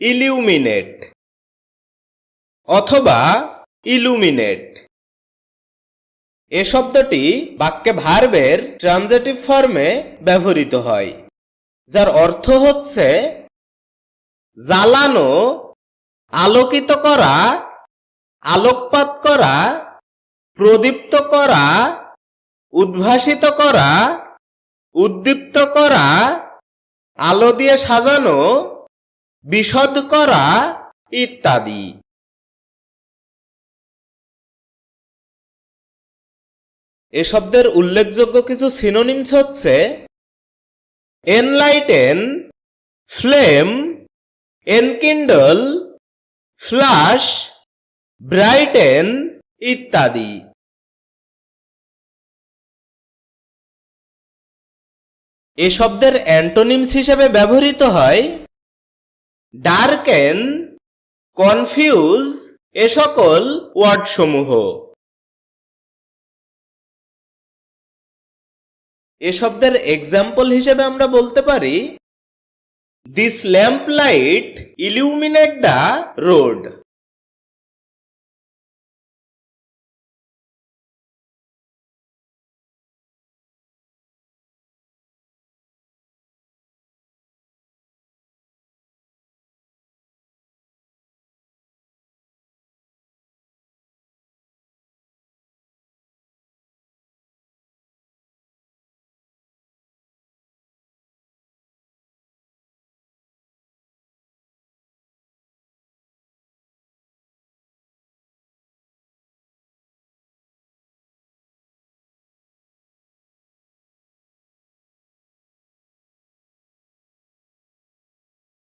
ইলিউমিনেট অথবা ইলুমিনেট এ শব্দটি বাক্যে ভার্বের ট্রানজেটিভ ফর্মে ব্যবহৃত হয়, যার অর্থ হচ্ছে জ্বালানো, আলোকিত করা, আলোকপাত করা, প্রদীপ্ত করা, উদ্ভাসিত করা, উদ্দীপ্ত করা, আলো দিয়ে সাজানো বিশদ করা ইত্যাদি। এ শব্দের উল্লেখযোগ্য কিছু সিনোনিমস হচ্ছে enlighten flame enkindle flush brighten ইত্যাদি। এ শব্দের অ্যান্টোনিমস হিসেবে ব্যবহৃত হয় ডার্কেন, কনফিউজ এ সকল ওয়ার্ডসমূহ। এ শব্দের এক্সাম্পল হিসেবে আমরা বলতে পারি this lamp light illuminate the road